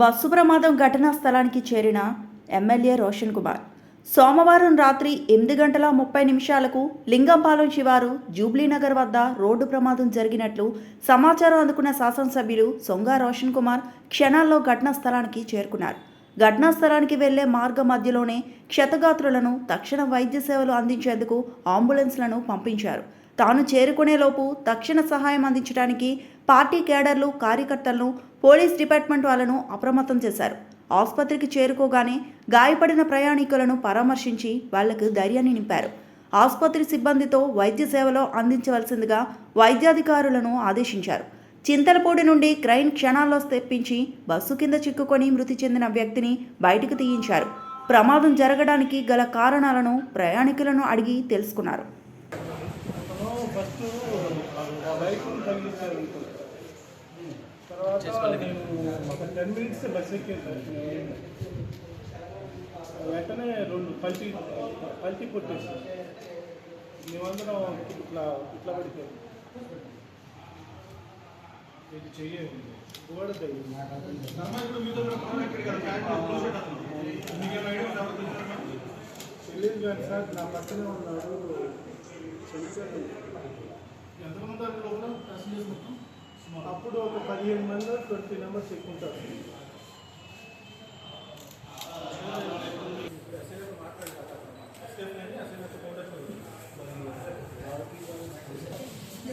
Bus ప్రమాదం ఘటనా స్థలానికి చేరిన ఎమ్మెల్యే రోషన్ కుమార్. సోమవారం రాత్రి ఎనిమిది గంటల ముప్పై నిమిషాలకు లింగంపాలెం శివారు జూబ్లీనగర్ వద్ద రోడ్డు ప్రమాదం జరిగినట్లు సమాచారం అందుకున్న శాసనసభ్యులు సొంగ రోషన్ కుమార్ క్షణాల్లో ఘటనా స్థలానికి చేరుకున్నారు. ఘటనా స్థలానికి వెళ్ళే మార్గ మధ్యలోనే క్షతగాత్రులను తక్షణ వైద్య సేవలు అందించేందుకు అంబులెన్స్లను పంపించారు. తాను చేరుకునేలోపు తక్షణ సహాయం అందించడానికి పార్టీ కేడర్లు కార్యకర్తలను పోలీస్ డిపార్ట్మెంట్ వాళ్ళను అప్రమత్తం చేశారు. ఆసుపత్రికి చేరుకోగానే గాయపడిన ప్రయాణికులను పరామర్శించి వాళ్ళకు ధైర్యాన్ని నింపారు. ఆసుపత్రి సిబ్బందితో వైద్య సేవలో అందించవలసిందిగా వైద్యాధికారులను ఆదేశించారు. చింతలపూడి నుండి క్రైన్ క్షణాల్లో తెప్పించి బస్సు కింద చిక్కుకొని మృతి చెందిన వ్యక్తిని బయటకు తీయించారు. ప్రమాదం జరగడానికి గల కారణాలను ప్రయాణికులను అడిగి తెలుసుకున్నారు. ఫస్ట్ ఆ బైక్ని తర్వాత నేను ఒక టెన్ మినిట్స్ బస్ ఎక్కేసాను వెంటనే రెండు పల్టీ పల్టీ కొట్టేసాను మేమందరం ఇట్లా ఇట్లా పడిపోయాం ఇది చెయ్యండి గోడ తెలియదు కానీ సార్ నా పక్కనే ఉన్నాడు చనిపోయాడు ఎంతమంది లోపల ప్యాసింజర్స్ మొత్తం అప్పుడు ఒక పదిహేను మంది ట్వంటీ మెంబర్స్ ఎక్కుంటారు